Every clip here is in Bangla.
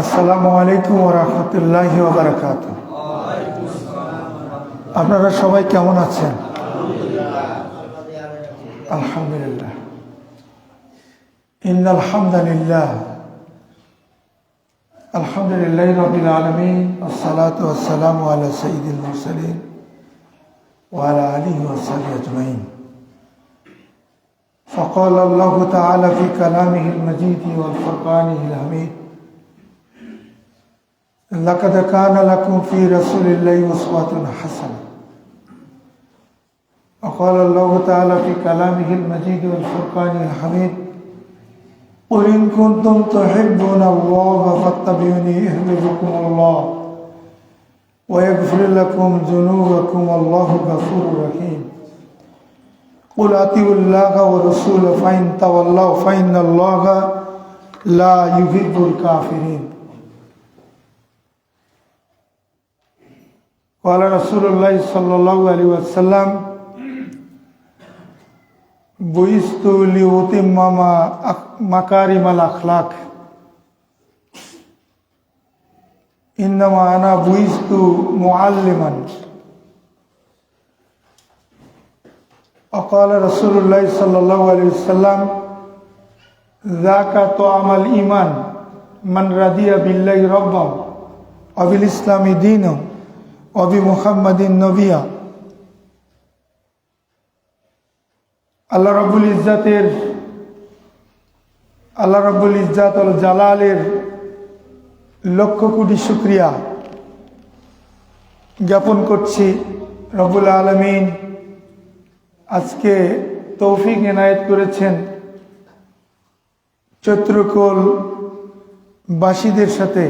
আসসালামু আলাইকুম রহমতুল্লাহ বারকাত আপনারা সবাই কেমন আছেন? আলহামদুলিল্লাহ। ইন আলহামদুলিল্লাহ আলহামদুলিল্লাহ রবিল আলমিন আসসালাত ওয়াসালাম আলা সঈদুল মুরসালিন وعلى آله وصحبه أجمعين. فقال الله تعالى في كلامه المجيد والفرقانه الحميد لقد كان لكم في رسول الله أسوة حسنة. وقال الله تعالى في كلامه المجيد والفرقان الحميد قل إن كنتم تحبون الله فاتبعوني يحببكم الله. ويغفر لكم ذنوبكم والله غفور رحيم. قل أطيعوا الله ورسوله فإن تولوا فإن الله لا يحب الكافرين. قال رسول الله صلى الله عليه وسلم بعثت لأتمم مكارم الأخلاق. ইন্দামা আনা বুইস্তু মোয়াল্লিমান অকাল রসুল্লাহ সাল্লাহ আলী সাল্লাম জাকা তো আমাল ইমান মান রাদিয়া বিল্লাহ রব্বা অবিল ইসলামী দিন, অবি মুহাম্মদিন নবিয়া। আল্লাহ রবুল ইজাতের আল্লাহ রবুল ইজাত জালালের লক্ষ কোটি শুক্রিয়া জ্ঞাপন করছি রব্বুল আলমিন। আজকে তৌফিক এনায়েত করেছেন চৈত্রকোল বাসীদের সাথে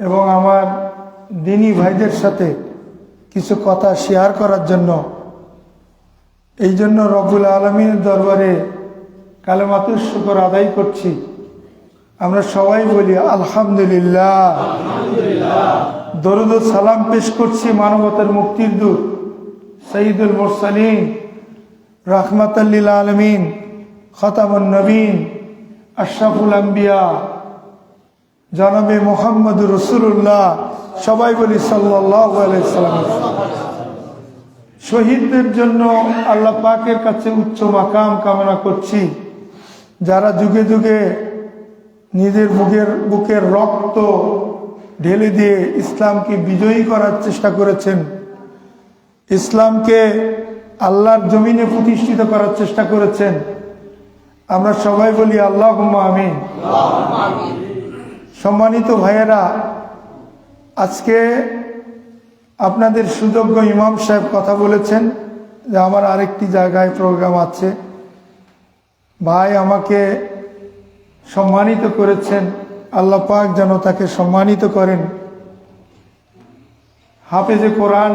এবং আমার দিনী ভাইদের সাথে কিছু কথা শেয়ার করার জন্য। এই জন্য রব্বুল আলমিনের দরবারে কালেমাতুর শুকর আদায় করছি। আমরা সবাই বলি আলহামদুলিল্লাহ। দরুদ সালাম পেশ করছি মানবতার মুক্তির দূত সঈদুল মোরসালিন রহমতাল্লিল আলমিন খতামুল নবীন আশরাফুল আম্বিয়া জনাবে মোহাম্মদ রসুল্লাহ সবাই বলি সাল্লাম। শহীদদের জন্য আল্লাহ পাকের কাছে উচ্চ মাকাম কামনা করছি। যারা যুগে যুগে নিজের বুকের বুকের রক্ত ঢেলে দিয়ে ইসলামকে বিজয়ী করার চেষ্টা করেছেন। ইসলামকে আল্লাহর জমিনে প্রতিষ্ঠিত করার চেষ্টা করেছেন। আমরা সবাই বলি আল্লাহ আমিন। সম্মানিত ভাইয়েরা, আজকে আপনাদের সুযোগ্য ইমাম সাহেব কথা বলেছেন যে আমার আরেকটি জায়গায় প্রোগ্রাম আছে। ভাই আমাকে সম্মানিত করেছেন। আল্লাহ পাক যেন তাকে সম্মানিত করেন। হাফেজে কোরআন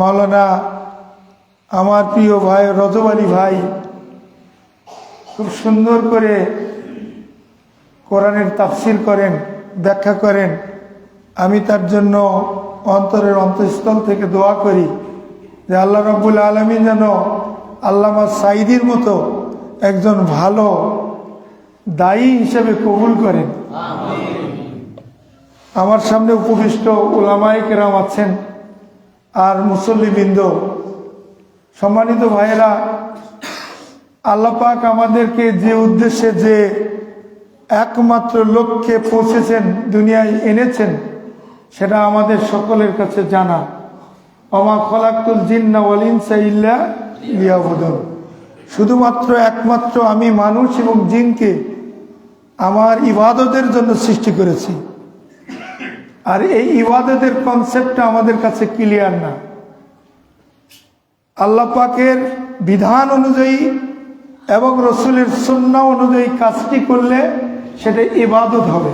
মাওলানা আমার প্রিয় ভাই রজব আলী ভাই খুব সুন্দর করে কোরআনের তাফসির করেন, ব্যাখ্যা করেন। আমি তার জন্য অন্তরের অন্তঃস্থল থেকে দোয়া করি যে আল্লাহ রব্বুল আলমী যেন আল্লামা সাইদির মতো একজন ভালো দায়ী হিসেবে কবুল করেন। আমার সামনে উপবিষ্ট ওলামাই কেরাম আছেন আর মুসল্লিবৃন্দ, সম্মানিত ভাইয়েরা আল্লাপাক আমাদেরকে যে উদ্দেশ্যে যে একমাত্র লক্ষ্যে পৌঁছেছেন, দুনিয়ায় এনেছেন, সেটা আমাদের সকলের কাছে জানা। অমা খলাকুল জিন্না ওয়ালিনসা ইল্লা ইয়াবুদন শুধুমাত্র একমাত্র আমি মানুষ এবং জিনকে আমার ইবাদতের জন্য সৃষ্টি করেছি। আর এই ইবাদতের কনসেপ্টটা আমাদের কাছে ক্লিয়ার না। আল্লাহ পাকের বিধান অনুযায়ী এবং রসুলের সন্না অনুযায়ী কাজটি করলে সেটা ইবাদত হবে।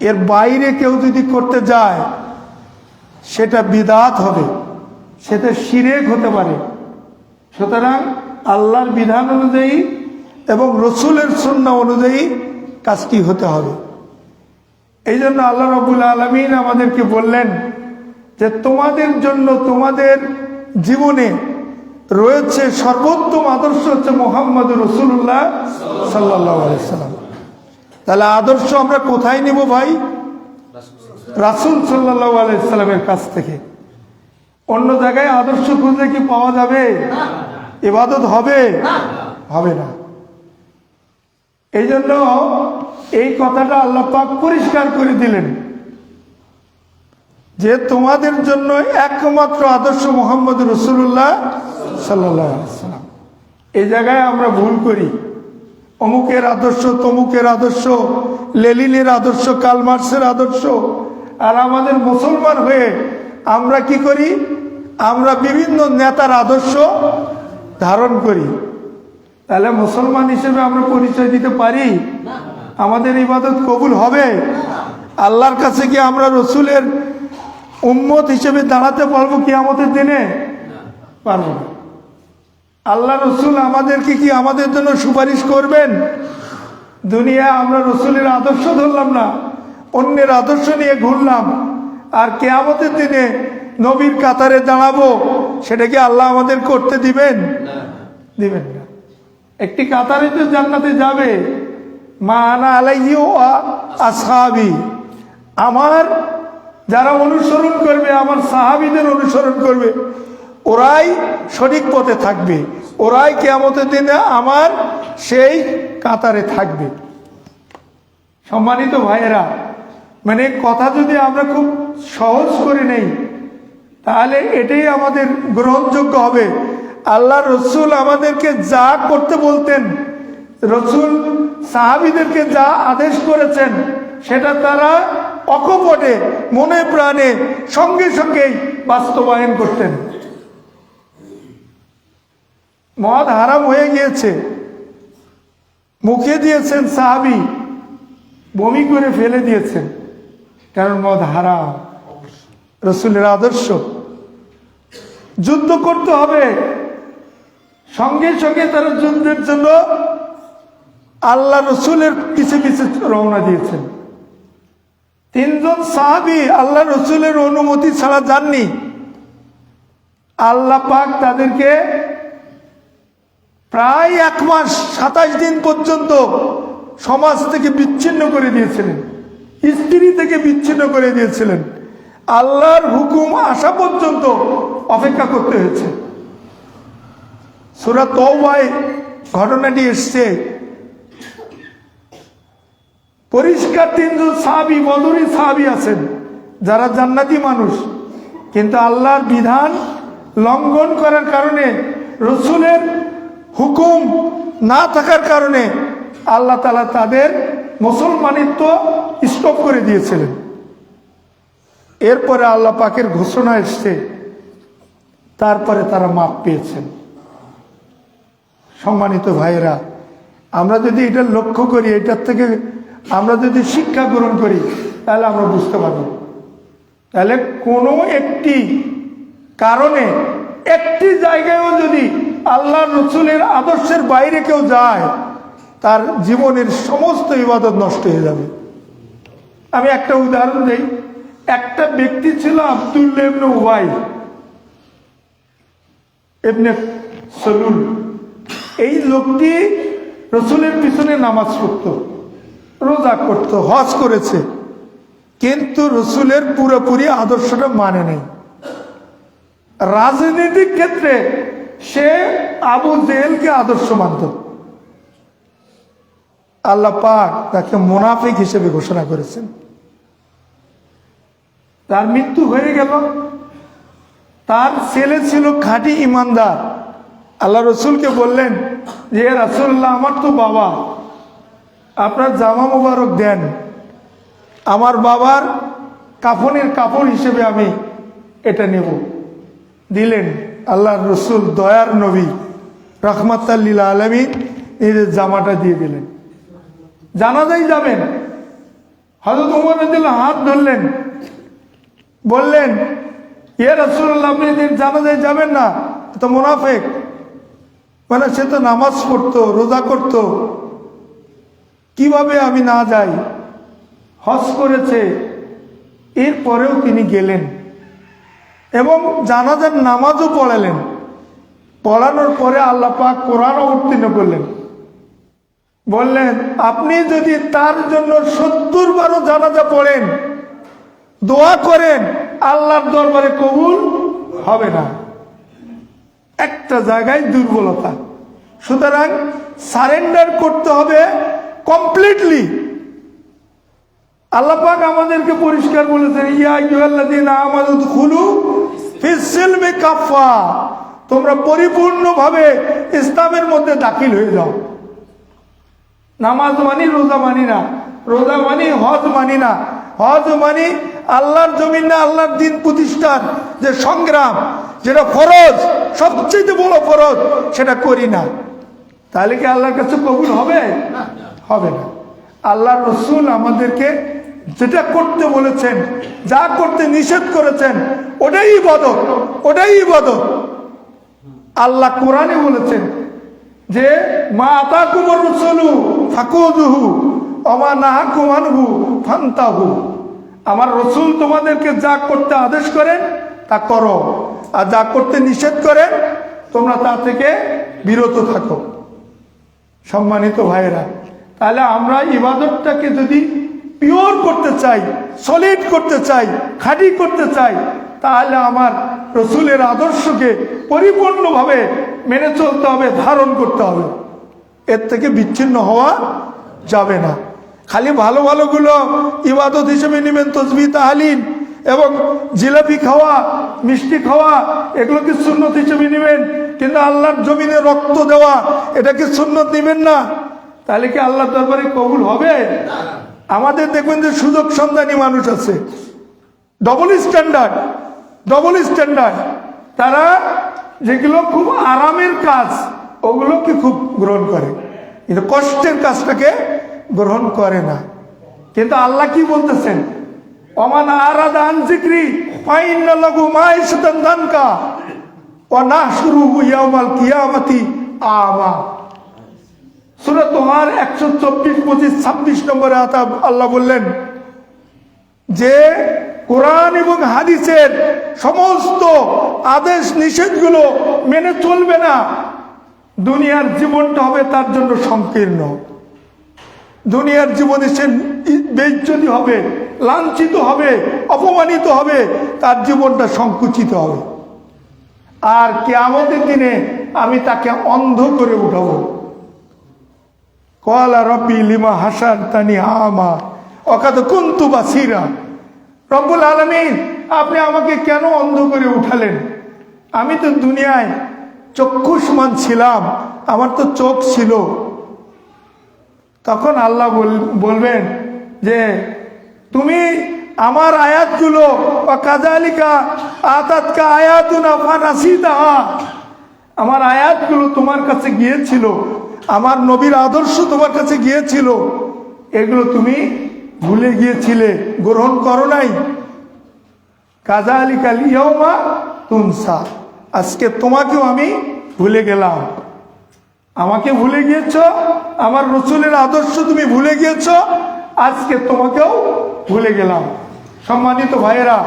এর বাইরে কেউ যদি করতে যায়, সেটা বিদাত হবে সেটা শিরেক হতে পারে। সুতরাং আল্লাহর বিধান অনুযায়ী এবং রসুলের সন্না অনুযায়ী কাজটি হতে হবে। এই জন্য আল্লাহ রবুল আলমিন আমাদেরকে বললেন যে তোমাদের জন্য তোমাদের জীবনে রয়েছে সর্বোত্তম আদর্শ হচ্ছে মোহাম্মদ রসুল্লাহ সাল্লাহ সাল্লাম। তাহলে আদর্শ আমরা কোথায় নিব ভাই? রাসুল সাল্লাহ আলাইসাল্লামের কাছ থেকে। অন্য জায়গায় আদর্শ খুঁজে কি পাওয়া যাবে? ইবাদত হবে? হবে না। এই জন্য এই কথাটা আল্লাহ পাক পরিষ্কার করে দিলেন যে তোমাদের জন্য একমাত্র আদর্শ মোহাম্মদ রসুল্লাহ সাল্লাম এই জায়গায় আমরা ভুল করি। অমুকের আদর্শ তমুকের আদর্শ, লেলিনের আদর্শ, কালমার্সের আদর্শ। আর আমাদের মুসলমান হয়ে আমরা কি করি? আমরা বিভিন্ন নেতার আদর্শ ধারণ করি। তাহলে মুসলমান হিসেবে আমরা পরিচয় দিতে পারি? আমাদের ইবাদত কবুল হবে? আল্লাহর কাছে কি আমরা রসুলের উম্মত হিসেবে দাঁড়াতে পারব কি আমাদের দিনে? পারব আল্লাহ রসুল আমাদেরকে কি আমাদের জন্য সুপারিশ করবেন? দুনিয়া আমরা রসুলের আদর্শ ধরলাম না, অন্যের আদর্শ নিয়ে ঘুরলাম। আর কেয়ামতের দিনে নবীর কাতারে দাঁড়াবো সেটা কি আল্লাহ আমাদের করতে দিবেন? দিবেন না। একটি কাতারে তো জান্নাতে যাবে। মা আনা আলাইও আসাবি আমার যারা অনুসরণ করবে, আমার সাহাবিদের অনুসরণ করবে, ওরাই সঠিক পথে থাকবে। ওরাই কেয়ামতের দিনে আমার সেই কাতারে থাকবে। সম্মানিত ভাইয়েরা মানে কথা যদি আমরা খুব সহজ করে নেই, তাহলে এটাই আমাদের গ্রহণযোগ্য হবে। আল্লাহ রসুল আমাদেরকে যা করতে বলতেন রসুল সাহাবিদেরকে যা আদেশ করেছেন সেটা তারা অকপটে মনে প্রাণে সঙ্গে সঙ্গেই বাস্তবায়ন করতেন। মদ হারাম হয়ে গিয়েছে। মুখে দিয়েছেন সাহাবি বমি করে ফেলে দিয়েছেন। কারণ মদ হারাম। রসুলের আদর্শ। যুদ্ধ করতে হবে। সঙ্গে সঙ্গে তারা যুদ্ধের জন্য আল্লাহ রসুলের পিছে পিছে রওনা দিয়েছেন। তিনজন সাহাবি আল্লাহ রসুলের অনুমতি ছাড়া যাননি। আল্লাহ পাক তাদেরকে প্রায় এক মাস, সাতাশ দিন পর্যন্ত সমাজ থেকে বিচ্ছিন্ন করে দিয়েছিলেন। স্ত্রী থেকে বিচ্ছিন্ন করে দিয়েছিলেন। আল্লাহর হুকুম আসা পর্যন্ত অপেক্ষা করতে হয়েছে। সুরা তৌবায় ঘটনাটি এসছে। পরিষ্কার তিনজন সাহাবি বদরি সাহাবি আছেন, যারা জান্নাতি মানুষ। কিন্তু আল্লাহর বিধান লঙ্ঘন করার কারণে, রসুলের হুকুম না থাকার কারণে আল্লাহ তালা তাদের মুসলমানিত্ব স্টপ করে দিয়েছিলেন। এরপরে আল্লাহ পাকের ঘোষণা এসছে, তারপরে তারা মাপ পেয়েছেন। সম্মানিত ভাইয়েরা, আমরা যদি এটা লক্ষ্য করি, এটার থেকে আমরা যদি শিক্ষা গ্রহণ করি, তাহলে আমরা বুঝতে পারব। তাহলে কোনো একটি কারণে, একটি জায়গায়ও যদি আল্লাহ রসুলের আদর্শের বাইরে কেউ যায়, তার জীবনের সমস্ত ইবাদত নষ্ট হয়ে যাবে। আমি একটা উদাহরণ দিই। একটা ব্যক্তি ছিল আবদুল্লাহ ইবনে উবাই এমনি সলুল। এই লোকটি রসুলের পিছনে নামাজ পড়ত, রোজা করত, হজ করেছে। কিন্তু রসুলের পুরোপুরি আদর্শটা মানে নেই। রাজনৈতিক ক্ষেত্রে সে আবু জেলকে আদর্শ মানত। আল্লাহ পাক তাকে মোনাফিক হিসেবে ঘোষণা করেছেন। তার মৃত্যু হয়ে গেল। তার ছেলে ছিল খাঁটি ইমানদার। আল্লাহ রসুলকে বললেন যে রাসুল্লাহ আমার তো বাবা। আপনার জামা মুবারক দেন। আমার বাবার কাফনের কাপড় হিসেবে আমি এটা নেব। দিলেন আল্লাহ রসুল দয়ার নবী রহমাতাল্লিল আলমী নিজের জামাটা দিয়ে দিলেন। জানাজাই যাবেন। হজরত উমর রাদিয়াল্লাহু হাত ধরলেন। বললেন ইয়ে রসুল্লাহ আপনি জানাজায় যাবেন না? তো মুনাফেক। মানে সে তো নামাজ পড়তো, রোজা করত। কীভাবে আমি না যাই? হজ করেছে, এরপরেও তিনি গেলেন। এবং জানাজার নামাজও পড়ালেন। পড়ানোর পরে আল্লাহ পাক অবতীর্ণ করলেন। বললেন, আপনি যদি তার জন্য সত্তর বারো জানাজা পড়েন, দোয়া করেন, আল্লাহর দরবারে কবুল হবে না। একটা জায়গায় দুর্বলতা। সুতরাং সারেন্ডার করতে হবে কমপ্লিটলি আল্লাপাক আমাদেরকে পরিষ্কার বলেছেন কাফা তোমরা পরিপূর্ণভাবে ইসলামের মধ্যে দাখিল হয়ে যাও। নামাজ মানি, রোজা মানি না। রোজা মানি, হজ মানি না। হজ মানি আল্লাহর জমিন না আল্লাহর দিন প্রতিষ্ঠার যে সংগ্রাম যেটা ফরজ সবচেয়ে বড় ফরজ, সেটা করি না। তাহলে কি আল্লাহর কাছে কবুল হবে? হবে না। আল্লাহ রসুল আমাদেরকে যেটা করতে বলেছেন, যা করতে নিষেধ করেছেন, ওটাই ইবাদত ওটাই ইবাদত। আল্লাহ কোরআনে বলেছেন যে, মা আতা কুমর রসলু ফাকুদুহু অমা নাহা কুমানহু ফান্তাহু। আমার রসুল তোমাদেরকে যা করতে আদেশ করেন, তা করো। আর যা করতে নিষেধ করেন তোমরা তা থেকে বিরত থাকো। সম্মানিত ভাইয়েরা, তাহলে আমরা ইবাদতটাকে যদি পিওর করতে চাই, সলিড করতে চাই, খাঁটি করতে চাই, তাহলে আমার রসুলের আদর্শকে পরিপূর্ণভাবে মেনে চলতে হবে, ধারণ করতে হবে। এর থেকে বিচ্ছিন্ন হওয়া যাবে না। খালি ভালো ভালোগুলো ইবাদত হিসেবে নেবেন, তসবি তাহালিন এবং জিলাপি খাওয়া, মিষ্টি খাওয়া, এগুলো কি সুন্নত হিসেবে নেবেন? কিন্তু আল্লাহর জমিনে রক্ত দেওয়া, এটা কি সুন্নত নেবেন না? তাহলে কি আল্লাহ দরবারে কবুল হবে? আমাদের দেখবেন যে সুযোগ সন্ধানী মানুষ আছে। ডবল স্ট্যান্ডার্ড ডবল স্ট্যান্ডার্ড তারা যেগুলো খুব আরামের কাজ ওগুলোকে খুব গ্রহণ করে। কিন্তু কষ্টের কাজটাকে গ্রহণ করে না। কিন্তু আল্লাহ কি বলতেছেন? অমান আরাদা আনজিক্রি ফাইন লাগু মাইশতান দানকা ও না শুরু ইয়ামাল কিয়ামতি আমা সুরা তোমার একশো চব্বিশ, পঁচিশ, ছাব্বিশ নম্বরে আল্লাহ বললেন, যে কোরআন এবং হাদিসের সমস্ত আদেশ নিষেধগুলো মেনে চলবে না, দুনিয়ার জীবনটা হবে তার জন্য সংকীর্ণ। দুনিয়ার জীবনে সে বেজ্জতি হবে, লাঞ্ছিত হবে, অপমানিত হবে, তার জীবনটা সংকুচিত হবে। আর কেয়ামতের দিনে আমি তাকে অন্ধ করে উঠাবো। কলা রব্বি লিমা হাসান তানি আমা অকাত কুন্তু বা সিরা রব্বুল আলমিন, আপনি আমাকে কেন অন্ধ করে উঠালেন? আমি তো দুনিয়ায় চক্ষুষ্মান ছিলাম, আমার তো চোখ ছিল। তখন আল্লাহ বলবেন যে, তুমি আমার আয়াতগুলো বা কাজালিকা আতাতকা আয়াতুনা ফানাসিদাহা। আমার আয়াতগুলো তোমার কাছে গিয়েছিল, আমার নবীর আদর্শ তোমার কাছে গিয়েছিল, এগুলো তুমি ভুলে গিয়েছিলে, গ্রহণ করো নাই। কাজা আলী কালিয়ামা তুমসা আজকে তোমাকেও আমি ভুলে গেলাম। আমাকে ভুলে গিয়েছ? আমার রসুলের আদর্শ তুমি ভুলে গিয়েছ? আজকে তোমাকেও ভুলে গেলাম। সম্মানিত ভাইয়েরা,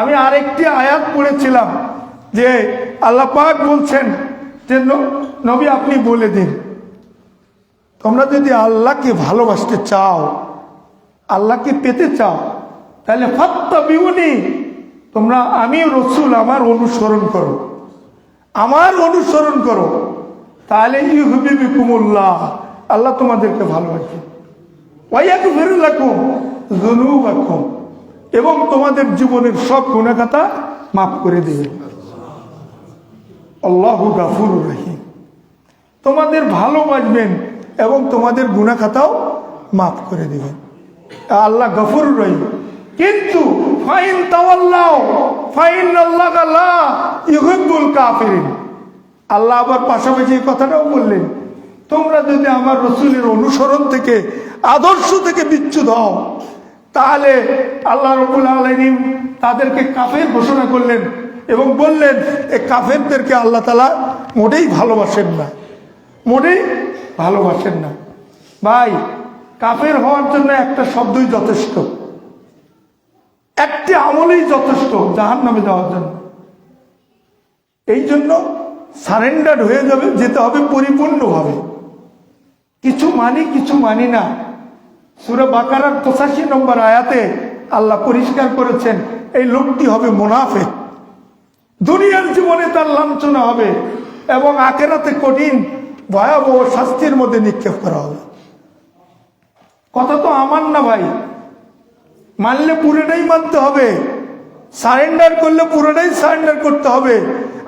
আমি আরেকটি আয়াত পড়েছিলাম যে আল্লাহ পাক বলছেন যে নবী আপনি বলে দিন। তোমরা যদি আল্লাহকে ভালোবাসতে চাও, আল্লাহকে পেতে চাও, তাহলে ফাত্তা বিউনি তোমরা আমি রসুল আমার অনুসরণ করো। আমার অনুসরণ করো। তাহলে ইহুবিবি কুমুল্লাহ আল্লাহ তোমাদেরকে ভালোবাসে। ওয়াইয়াকে ফেরে রাখুন এবং তোমাদের জীবনের সব গুণাখাতা মাফ করে দেবে। আল্লাহ গাফুর রাহিম। তোমাদের ভালোবাসবেন এবং তোমাদের গুণাখাতাও মাফ করে দিবেন আল্লাহ গফুর রহিম। কিন্তু ফাইন তাওয়াল্লাহ ফাইন আল্লাহ ইহুবুল কাফিরিন। আল্লাহ আবার পাশাপাশি এই কথাটাও বললেন, তোমরা যদি আমার রসুলের অনুসরণ থেকে, আদর্শ থেকে বিচ্ছুত হও, তাহলে আল্লাহ রবুল আলহিম তাদেরকে কাফের ঘোষণা করলেন এবং বললেন, এ কাফেরদেরকে আল্লাহ তালা মোটেই ভালোবাসেন না, মোটেই ভালোবাসেন না। ভাই, কাফের হওয়ার জন্য একটা শব্দই যথেষ্ট। একটি আমলেই যথেষ্ট জাহান নামে যাওয়ার জন্য। এই জন্য সারেন্ডার হয়ে যাবে, যেতে হবে পরিপূর্ণভাবে। কিছু মানি কিছু মানি না। সুরা বাকারার পঁচাশি নম্বর আয়াতে আল্লাহ পরিষ্কার করেছেন, এই লোকটি হবে মুনাফেক দুনিয়ার জীবনে তার লাঞ্ছনা হবে এবং আখেরাতে কঠিন, ভয়াবহ শাস্তির মধ্যে নিক্ষেপ করা হবে। কথা তো আমার না ভাই। মানলে পুরোটাই মানতে হবে। সারেন্ডার করলে পুরোটাই সারেন্ডার করতে হবে।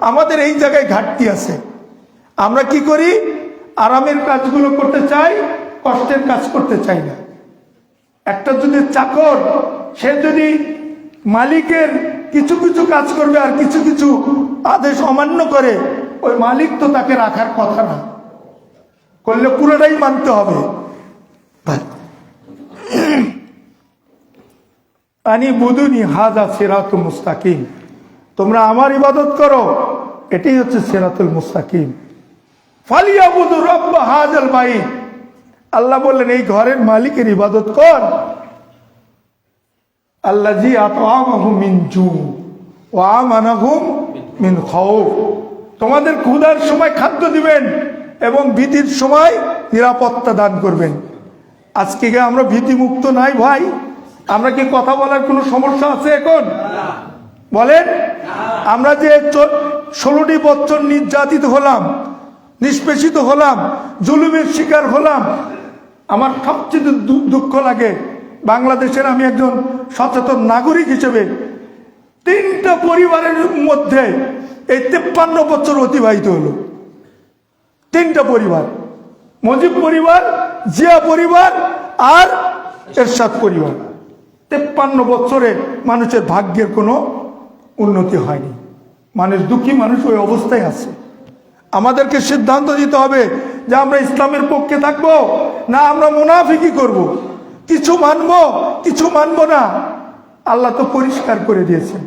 আমাদের এই জায়গায় ঘাটতি আছে। আমরা কি করি? আরামের কাজগুলো করতে চাই, কষ্টের কাজ করতে চাই না। একটা যদি চাকর, সে যদি মালিকের কিছু কিছু কাজ করবে আর কিছু কিছু আদেশ অমান্য করে, ওই মালিক তো তাকে রাখার কথা না। করলে পুরোটাই মানতে হবে। আনি বুধুনি হাজা সিরাত মুস্তাকিম। তোমরা আমার ইবাদত করো। এটাই হচ্ছে সিরাতুল মুস্তাকিম। ফালিয়া বুধু রব্ব হাজাল বাই আল্লাহ বললেন, এই ঘরের মালিকের ইবাদত কর। আল্লাহ জি মিন জু ওয়া আমানাহুম মিন খাউফ। তোমাদের ক্ষুধার সময় খাদ্য দিবেন এবং ভীতির সময় নিরাপত্তা দান করবেন। আজকে আমরা ভীতিমুক্ত নাই ভাই? আমরা কি কথা বলার কোনো সমস্যা আছে এখন? বলেন? আমরা যে ষোলোটি বছর নির্যাতিত হলাম, নিষ্পেষিত হলাম, জুলুমের শিকার হলাম, আমার সবচেয়ে দুঃখ লাগে, বাংলাদেশের আমি একজন সচেতন নাগরিক হিসেবে তিনটা পরিবারের মধ্যে এই তেপ্পান্ন বছর অতিবাহিত হলো। তিনটা পরিবার, মজিব পরিবার, জিয়া পরিবার আর এরশাদ পরিবার। তেপ্পান্ন বছরে মানুষের ভাগ্যের কোনো উন্নতি হয়নি। মানুষ দুঃখী মানুষ ওই অবস্থায় আছে। আমাদেরকে সিদ্ধান্ত দিতে হবে যে আমরা ইসলামের পক্ষে থাকব না আমরা মুনাফিকি করব। কিছু মানব কিছু মানব না। আল্লাহ তো পরিষ্কার করে দিয়েছেন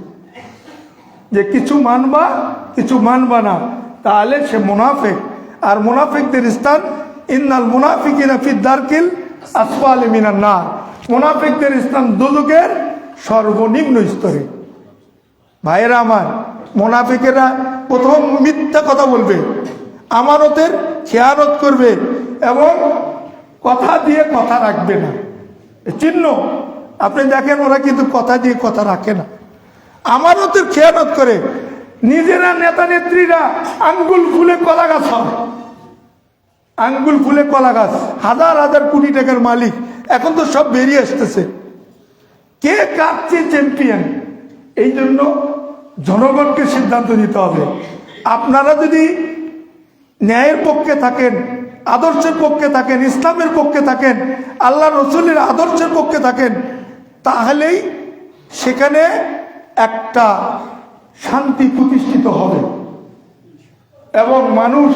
যে কিছু মানবা কিছু মানবা না। তাহলে সে মুনাফেক। আর মুনাফিকদের স্থান, ইন্নাল মুনাফিকিনা ফিদ্দারকিল আসফাল মিনার না মুনাফিকদের স্থান দুদুকের সর্বনিম্ন স্তরে। ভাইয়েরা আমার, মোনাফিকেরা প্রথম মিথ্যা কথা বলবে, আমানতের খেয়ানত করবে এবং কথা দিয়ে কথা রাখবে না। চিহ্ন। আপনি দেখেন ওরা কিন্তু কথা দিয়ে কথা রাখে না। আমানতের খেয়ানত করে নিজেরা নেতা নেত্রীরা আঙ্গুল ফুলে কলা গাছ হয়। আঙ্গুল ফুলে কলা গাছ, হাজার হাজার কোটি টাকার মালিক। এখন তো সব বেরিয়ে আসতেছে। কে কাঁপছে চ্যাম্পিয়ন এই জন্য জনগণকে সিদ্ধান্ত নিতে হবে। আপনারা যদি ন্যায়ের পক্ষে থাকেন, আদর্শের পক্ষে থাকেন, ইসলামের পক্ষে থাকেন, আল্লাহ রসুলের আদর্শের পক্ষে থাকেন, তাহলেই সেখানে একটা শান্তি প্রতিষ্ঠিত হবে এবং মানুষ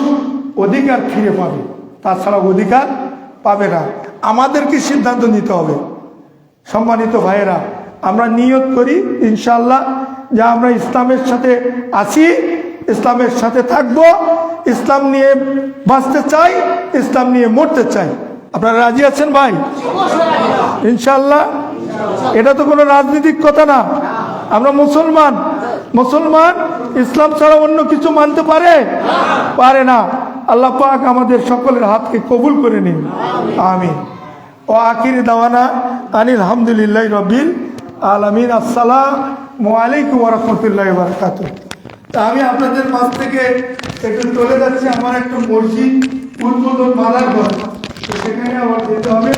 অধিকার ফিরে পাবে। তাছাড়া অধিকার পাবে না। আমাদেরকে সিদ্ধান্ত নিতে হবে। সম্মানিত ভাইয়েরা, আমরা নিয়ত করি ইনশাল্লাহ যে আমরা ইসলামের সাথে আছি, ইসলামের সাথে থাকব, ইসলাম নিয়ে বাঁচতে চাই, ইসলাম নিয়ে মরতে চাই। আপনারা রাজি আছেন ভাই? ইনশাল্লাহ এটা তো কোনো রাজনৈতিক কথা না। আমরা মুসলমান। মুসলমান ইসলাম ছাড়া অন্য কিছু মানতে পারে? পারে না। আল্লাহ পাক আমাদের সকলের হাতকে কবুল করে নিন। আমি ও আখির দাওয়ানা আনিল হামদুলিল্লাহ রবিল আলমিন, আসসালাম আলাইকুম রহমতুল্লাহ বারকাত তা আমি আপনাদের পাশ থেকে একটু চলে যাচ্ছি আমার একটা মসজিদ উদ্বোধন মালার ঘর। সেখানে আমার যেতে হবে।